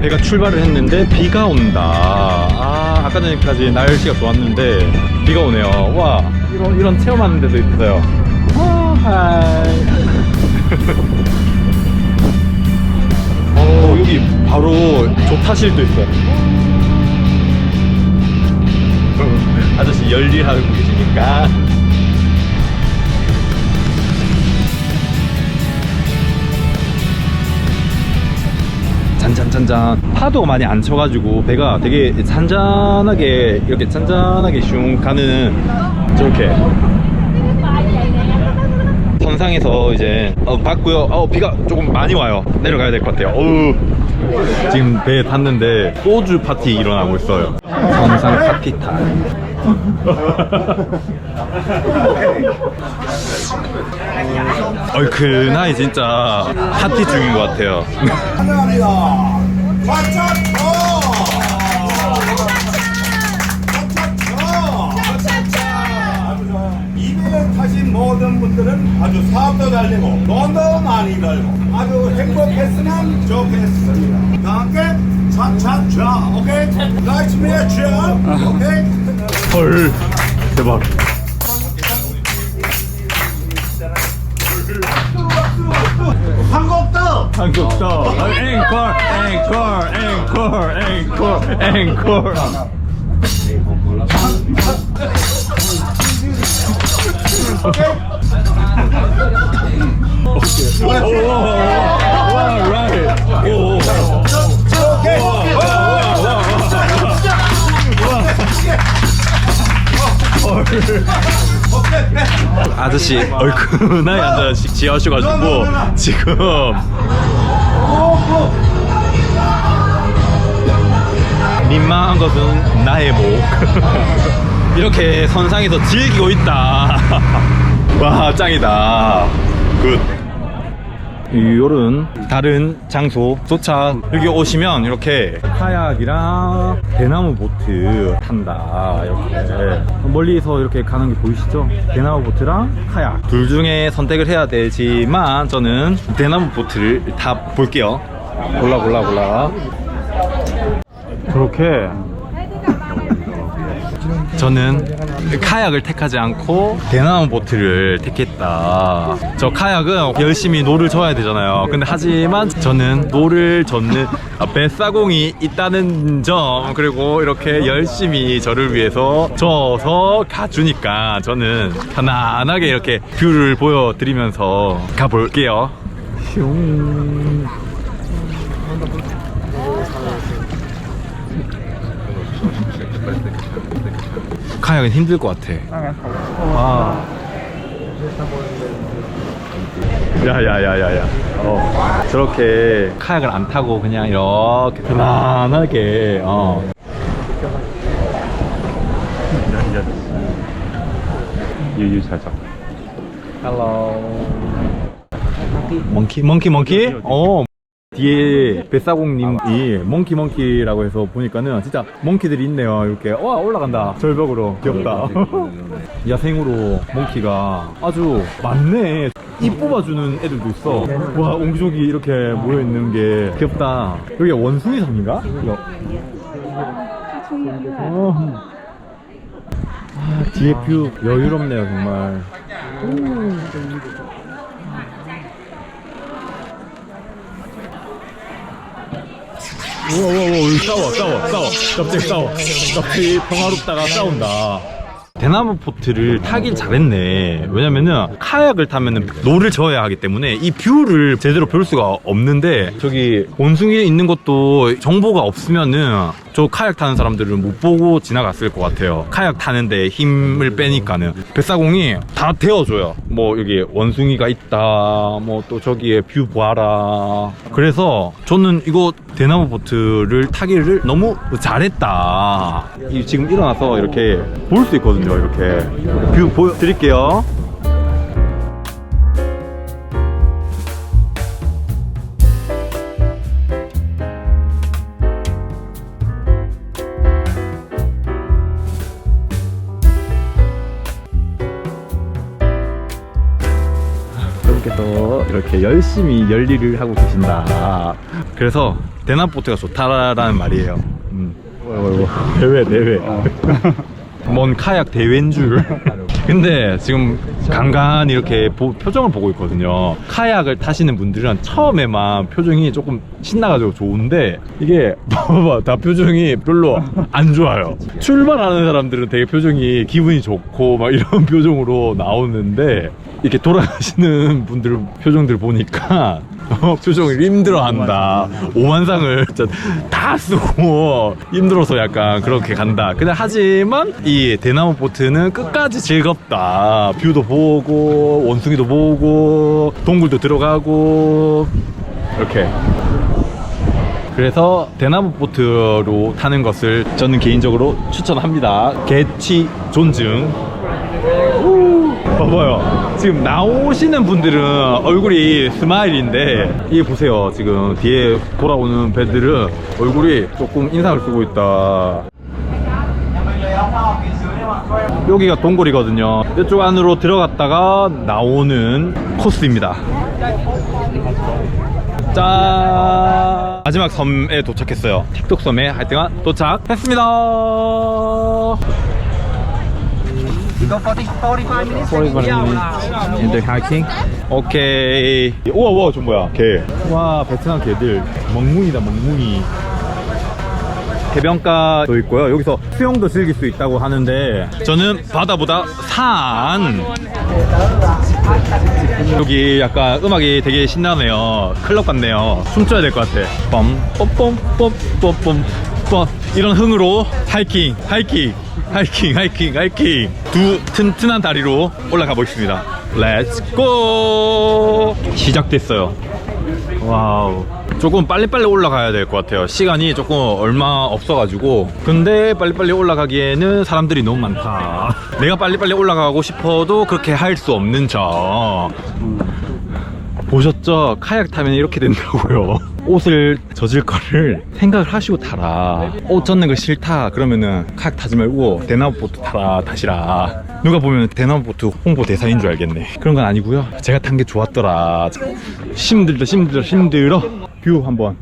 배가 출발을 했는데 비가 온다. 아, 아까 전까지 날씨가 좋았는데 비가 오네요. 와, 이런, 이런 체험하는 데도 있어요. 와, 하이. 어, 여기 바로 조타실도 있어요. 아저씨 열일하고 계시니까. 잔잔잔잔. 파도 많이 안 쳐가지고 배가 되게 잔잔하게 이렇게 잔잔하게 슝 가는 저렇게. 선상에서 이제 어, 봤고요. 어, 비가 조금 많이 와요. 내려가야 될 것 같아요. 어우. 지금 배에 탔는데 소주 파티 일어나고 있어요. 선상 파티 타임 얼큰하니 진짜 파티 중인 것 같아요 모든 분들은 아주 사업도 잘 되고 돈도 많이 벌고 아주 행복했으면 좋겠습니다. 다 함께 차차차. 오케이? 나이스 미치 오케이? 헐. 대박. 한국도 한국도 앵콜 앵콜 앵콜 앵콜 앵콜 아저씨 얼큰하게 앉아 지하셔가지고 지금. 민망한 것은 나의 목. 이렇게 선상에서 즐기고 있다. 와 짱이다. 굿 요런 다른 장소 도착 여기 오시면 이렇게 카약이랑 대나무 보트 탄다 이렇게. 멀리서 이렇게 가는 게 보이시죠? 대나무 보트랑 카약. 둘 중에 선택을 해야 되지만 저는 대나무 보트를 타 볼게요. 골라 골라 골라. 저렇게 저는 카약을 택하지 않고 대나무 보트를 택했다. 저 카약은 열심히 노를 져야 되잖아요. 근데 하지만 저는 노를 젓는 아, 뱃사공이 있다는 점 그리고 이렇게 열심히 저를 위해서 져서 가주니까 저는 편안하게 이렇게 뷰를 보여드리면서 가볼게요. 슝. 카약은 힘들 것 같아. 아. 야야야야야. 어. 저렇게 카약을 안 타고 그냥 이렇게 편안하게 어. 유유 살짝. 헬로. 몽키 몽키 몽키? 어. 뒤에 뱃사공님이 몽키 몽키라고 해서 보니까는 진짜 몽키들이 있네요. 이렇게 와 올라간다. 절벽으로. 귀엽다. 야생으로 몽키가 아주 많네. 입 뽑아주는 애들도 있어. 와 옹기종기 이렇게 모여있는 게 귀엽다. 여기 원숭이 섬인가? 이거. 어. 아, 뒤에 뷰 여유롭네요 정말 우와 우와 싸워 싸워 싸워 갑자기 싸워 갑자기 평화롭다가 싸운다 대나무 보트를 타길 잘했네 왜냐면은 카약을 타면은 노를 저어야 하기 때문에 이 뷰를 제대로 볼 수가 없는데 저기 원숭이에 있는 것도 정보가 없으면은 저 카약 타는 사람들은 못 보고 지나갔을 것 같아요. 카약 타는데 힘을 빼니까는. 뱃사공이 다 데워줘요. 뭐 여기 원숭이가 있다 뭐 또 저기에 뷰 봐라. 그래서 저는 이거 대나무 보트를 타기를 너무 잘했다. 이 지금 일어나서 이렇게 볼 수 있거든요 이렇게. 뷰 보여드릴게요 여러분께서 이렇게 열심히 열일을 하고 계신다. 그래서 대나보트가 좋다라는 말이에요. 음. 대회 대회. 뭔 카약 대회인 줄. 근데 지금 간간히 이렇게 보- 표정을 보고 있거든요. 카약을 타시는 분들은 처음에만 표정이 조금 신나가지고 좋은데 이게 봐봐 다 표정이 별로 안 좋아요. 출발하는 사람들은 되게 표정이 기분이 좋고 막 이런 표정으로 나오는데 이렇게 돌아가시는 분들 표정들 보니까 어, 표정을 힘들어한다. 오만상을 다 쓰고 힘들어서 약간 그렇게 간다. 근데 하지만 이 대나무 보트는 끝까지 즐겁다. 뷰도 보고 원숭이도 보고 동굴도 들어가고 이렇게. 그래서 대나무 보트로 타는 것을 저는 개인적으로 추천합니다. 개취 존중. 봐봐요. 지금 나오시는 분들은 얼굴이 스마일인데 이게 보세요. 지금 뒤에 돌아오는 배들은 얼굴이 조금 인상을 쓰고 있다. 여기가 동굴이거든요. 이쪽 안으로 들어갔다가 나오는 코스입니다. 짠! 마지막 섬에 도착했어요. 틱톡 섬에 하여튼 도착했습니다. Go 40, 45 minutes. 45 minutes. In the hiking? 오케이. 우와, 우와, 저 뭐야? 개. 와, 베트남 개들. 멍뭉이다, 멍뭉이. 해변가도 있고요. 여기서 수영도 즐길 수 있다고 하는데 저는 바다보다 산. 여기 약간 음악이 되게 신나네요. 클럽 같네요. 춤춰야 될 것 같아. 빰, 빰, 빰, 빰, 빰. 이런 흥으로 하이킹, 하이킹, 하이킹, 하이킹, 하이킹. 두 튼튼한 다리로 올라가 보겠습니다. 렛츠 고! 시작됐어요. 와우. 조금 빨리빨리 올라가야 될 것 같아요. 시간이 조금 얼마 없어가지고. 근데 빨리빨리 올라가기에는 사람들이 너무 많다. 내가 빨리빨리 올라가고 싶어도 그렇게 할 수 없는 점. 보셨죠? 카약 타면 이렇게 된다고요. 옷을 젖을 거를 생각을 하시고 타라. 옷 젖는 거 싫다. 그러면은 카약 타지 말고 대나무 보트 타라. 타시라. 누가 보면 대나무 보트 홍보 대사인 줄 알겠네. 그런 건 아니고요. 제가 탄 게 좋았더라. 힘들다, 힘들어, 힘들어. 뷰 한번.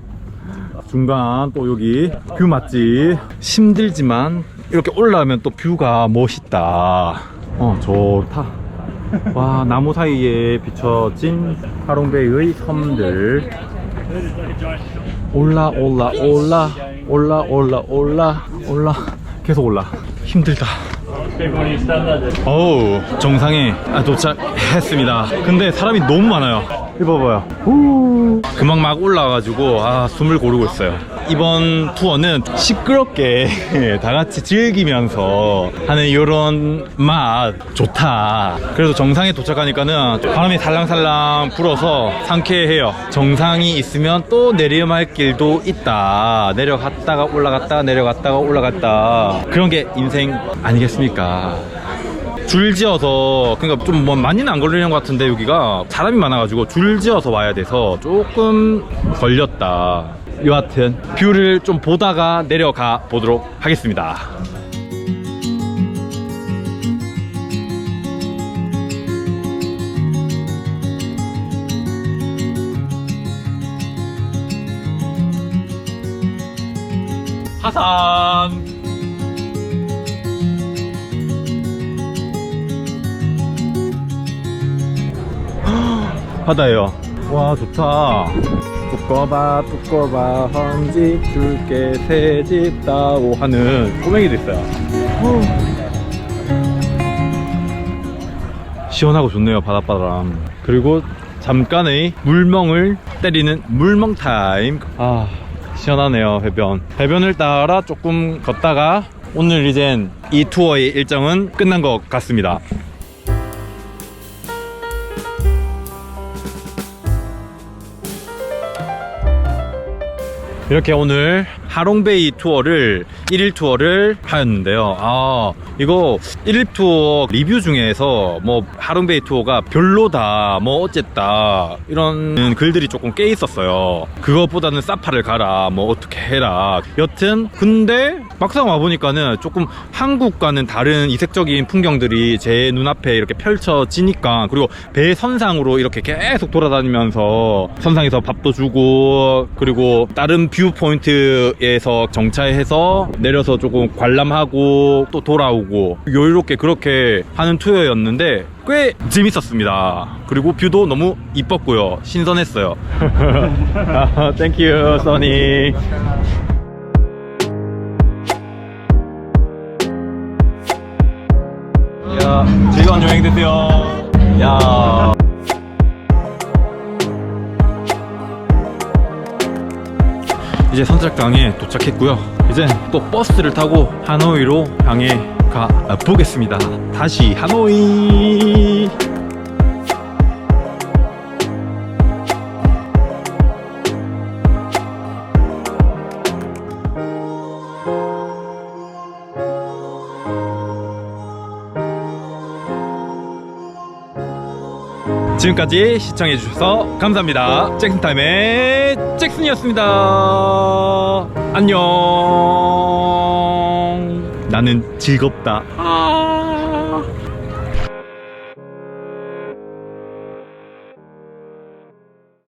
중간 또 여기 뷰 맞지? 힘들지만 이렇게 올라오면 또 뷰가 멋있다. 어, 좋다. 와 나무 사이에 비춰진 하롱베이의 섬들 올라 올라 올라 올라 올라 올라 올라. 계속 올라. 힘들다. 어우 정상에. 아, 도착 했습니다. 근데 사람이 너무 많아요. 이거 봐봐요. 후. 금방 막 올라와가지고 아 숨을 고르고 있어요. 이번 투어는 시끄럽게 다 같이 즐기면서 하는 이런 맛 좋다. 그래서 정상에 도착하니까는 바람이 살랑살랑 불어서 상쾌해요. 정상이 있으면 또 내리막길 길도 있다. 내려갔다가 올라갔다 내려갔다가 올라갔다. 그런 게 인생 아니겠습니까 줄 지어서 그러니까 좀 뭐 많이는 안 걸리는 것 같은데 여기가. 사람이 많아가지고 줄 지어서 와야 돼서 조금 걸렸다. 여하튼 뷰를 좀 보다가 내려가 보도록 하겠습니다. 하산 바다예요. 와 좋다. 두꺼봐 두꺼봐 헌집 줄게 새집 따고 하는 꼬맹이도 있어요. 시원하고 좋네요 바닷바람. 그리고 잠깐의 물멍을 때리는 물멍 타임. 아 시원하네요 해변. 해변을 따라 조금 걷다가 오늘 이젠 이 투어의 일정은 끝난 것 같습니다. 이렇게 오늘 하롱베이 투어를 1일 투어를 하였는데요. 아, 이거 1일 투어 리뷰 중에서 뭐 하롱베이 투어가 별로다, 뭐 어쨌다, 이런 글들이 조금 꽤 있었어요. 그것보다는 사파를 가라, 뭐 어떻게 해라. 여튼, 근데 막상 와보니까는 조금 한국과는 다른 이색적인 풍경들이 제 눈앞에 이렇게 펼쳐지니까 그리고 배 선상으로 이렇게 계속 돌아다니면서 선상에서 밥도 주고 그리고 다른 뷰 포인트에서 정차해서 내려서 조금 관람하고 또 돌아오고 여유롭게 그렇게 하는 투어였는데 꽤 재밌었습니다. 그리고 뷰도 너무 이뻤고요. 신선했어요. 땡큐, 써니. 즐거운 여행 되세요. 야. 이제 선착장에 도착했고요. 이제 또 버스를 타고 하노이로 향해 가 보겠습니다. 다시 하노이. 지금까지 시청해주셔서 감사합니다. 잭슨타임의 잭슨이었습니다. 안녕. 나는 즐겁다. 아.